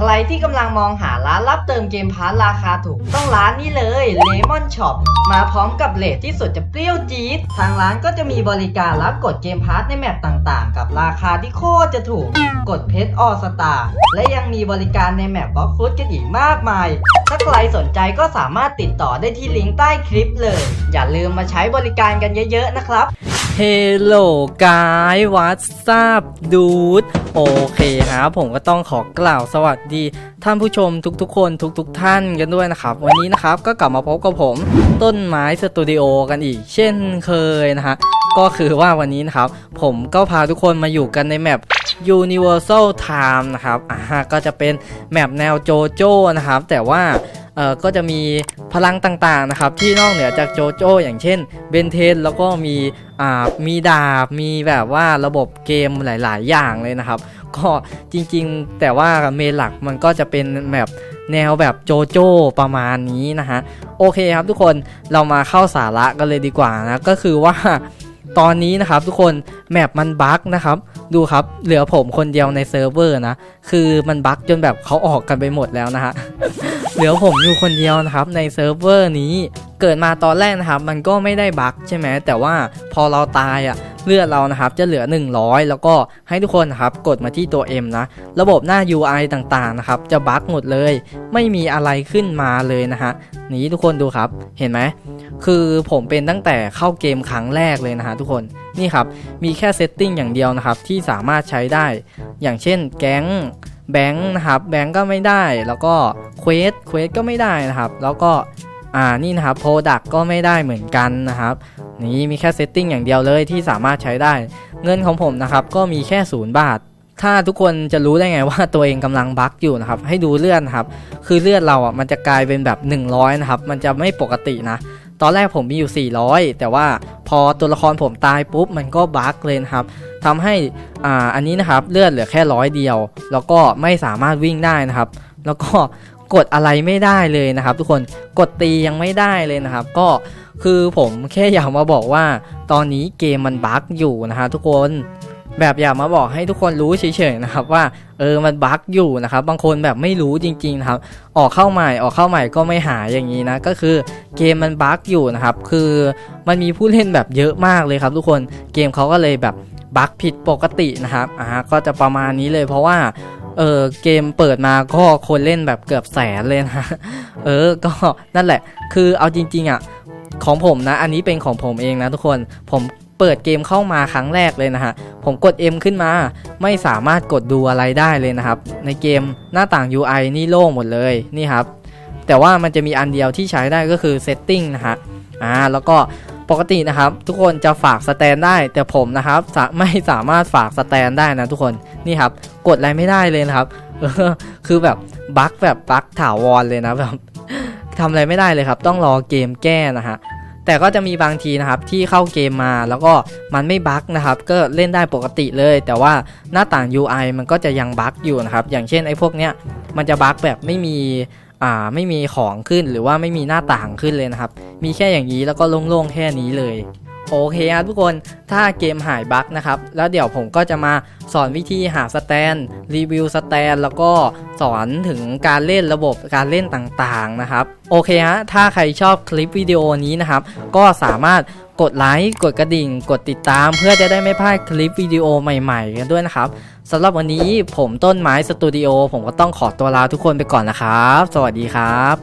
ใครที่กำลังมองหาร้านรับเติมเกมพาร์ทราคาถูก ต้องร้านนี้เลย Lemon Shop มาพร้อมกับเลทที่สุดจะเปรี้ยวจี๊ดทางร้านก็จะมีบริการรับกดเกมพาร์ทในแมปต่างๆ กับราคาที่โคตรจะถูก กดเพชรออสตาและยังมีบริการในแมปบล็อกฟุตกันอีกมากมาย ถ้าใครสนใจก็สามารถติดต่อได้ที่ลิงก์ใต้คลิปเลย อย่าลืมมาใช้บริการกันเยอะๆนะครับ เฮลโหลกายวัตซาบดูดโอเคครับผมก็ต้องขอกล่าวสวัสดี ท่านผู้ชมทุกๆ คนทุกๆ ท่านกันด้วยนะครับ วันนี้นะครับก็กลับมาพบกับผม ต้นไม้สตูดิโอกันอีก เช่นเคยนะฮะก็คือว่าวันนี้นะครับ ผมก็พาทุกคนมาอยู่กันในแมป Universal Time นะครับอ่าก็จะเป็นแมปแนวโจโจ้นะครับ แต่ว่า เอ่อก็จะมีพลังต่างๆนะครับที่นอกเหนือจากโจโจ้อย่างเช่นเบนเทนแล้วก็มีอ่ามีดาบมีแบบว่าระบบเกมหลาย ๆ อย่างเลยนะครับ ก็จริงๆ แต่ว่าเมนหลักมันก็จะเป็นแบบแนวแบบโจโจ้ประมาณนี้นะฮะโอเคครับทุกคนเรามาเข้าสาระกันเลยดีกว่านะก็คือว่าตอนนี้นะครับทุกคนแมปมันบั๊กนะครับดูครับเหลือผมคนเดียวในเซิร์ฟเวอร์นะคือมันบั๊กจนแบบเขาออกกันไปหมดแล้วนะฮะ เหลือผมอยู่คนเดียวนะครับในเซิร์ฟเวอร์นี้ เกิดมาตอนแรกนะครับ มันก็ไม่ได้บั๊กใช่ไหมแต่ว่าพอเราตายอะ่ะเลือดเรานะครับจะเหลือ 100 แล้วก็ให้ทุกคนนะครับกดมาที่ตัว M นะ ระบบหน้า UI ต่างๆนะครับจะบั๊กหมดเลย ไม่มีอะไรขึ้นมาเลยนะฮะนี้ทุกคนดูครับเห็นไหมคือผมเป็นตั้งแต่เข้าเกมครั้งแรกเลยนะฮะทุกคนนี่ครับมีแค่เซตติ้งอย่างเดียวนะครับที่สามารถใช้ได้ อย่างเช่นแก๊ง แบงค์นะครับแบงค์ก็ไม่ได้แล้วก็เควสเควสก็ไม่ได้นะครับ แล้วก็อ่านี่นะครับโปรดักก็ไม่ได้เหมือนกันนะครับ นี่มีแค่เซตติ้งอย่างเดียวเลยที่สามารถใช้ได้ เงินของผมนะครับก็มีแค่ศูนย์บาทถ้าทุกคนจะรู้ได้ไงว่าตัวเองกำลังบั๊กอยู่นะครับ ให้ดูเลือดนะครับ คือเลือดเราอะมันจะกลายเป็นแบบ 100 นะครับ มันจะไม่ปกตินะ ตอนแรกผมมีอยู่ 400 แต่ว่าพอตัวละครผมตายปุ๊บมันก็บั๊กเลยนะครับ ทำให้อ่าอันนี้นะครับเลือดเหลือแค่ร้อยเดียว แล้วก็ไม่สามารถวิ่งได้นะครับ แล้วก็กดอะไรไม่ได้เลยนะครับ ทุกคนกดตียังไม่ได้เลยนะครับ ก็คือผมแค่อยากมาบอกว่า ตอนนี้เกมมันบั๊กอยู่นะฮะทุกคนแบบอยากมาบอกให้ทุกคนรู้เฉยๆนะครับว่าเออมันบั๊กอยู่นะครับ บางคนแบบไม่รู้จริงๆนะครับออกเข้าใหม่ออกเข้าใหม่ก็ไม่หายอย่างนี้นะก็คือเกมมันบั๊กอยู่นะครับ คือมันมีผู้เล่นแบบเยอะมากเลยครับ ทุกคนเกมเขาก็เลยแบบ บั๊กผิดปกตินะครับอ่าก็จะประมาณนี้เลยเพราะว่าเออเกมเปิดมาก็คนเล่นแบบเกือบแสนเลยนะเออก็นั่นแหละ คือเอาจริง ๆอะของผมนะ อันนี้เป็นของผมเองนะทุกคนผมเปิดเกมเข้ามาครั้งแรกเลยนะฮะ ผมกด M ขึ้นมา ไม่สามารถกดดูอะไรได้เลยนะครับ ในเกมหน้าต่าง UI นี่โล่งหมดเลยนี่ครับ แต่ว่ามันจะมีอันเดียวที่ใช้ได้ก็คือ Setting นะฮะอ่าแล้วก็ ปกตินะครับ ทุกคนจะฝากสแตนได้ แต่ผมนะครับไม่สามารถฝากสแตนได้นะทุกคนนี่ครับ กดอะไรไม่ได้เลยนะครับคือแบบบั๊กแบบบั๊กถาวรเลยนะแบบทำอะไรไม่ได้เลยครับ ต้องรอเกมแก้นะฮะแต่ก็จะมีบางทีนะครับที่เข้าเกมมาแล้วก็มันไม่บั๊กนะครับ ก็เล่นได้ปกติเลย แต่ว่าหน้าต่าง UI มันก็จะยังบั๊กอยู่นะครับ อย่างเช่นไอ้พวกเนี้ยมันจะบั๊กแบบไม่มี อ่าไม่มีของขึ้นหรือว่าไม่มีหน้าต่างขึ้นเลยนะครับ มีแค่อย่างนี้แล้วก็โล่งๆแค่นี้เลยโอเคครับทุกคนถ้าเกมหายบั๊กนะครับ แล้วเดี๋ยวผมก็จะมาสอนวิธีหาสแตน รีวิวสแตน แล้วก็สอนถึงการเล่นระบบการเล่นต่างๆนะครับ โอเคฮะถ้าใครชอบคลิปวิดีโอนี้นะครับ ก็สามารถกดไลค์กดกระดิ่ง กดติดตาม เพื่อจะได้ไม่พลาดคลิปวิดีโอใหม่ๆกันด้วยนะครับ สำหรับวันนี้ผมต้นไม้สตูดิโอผมก็ต้องขอตัวลาทุกคนไปก่อนนะครับ สวัสดีครับ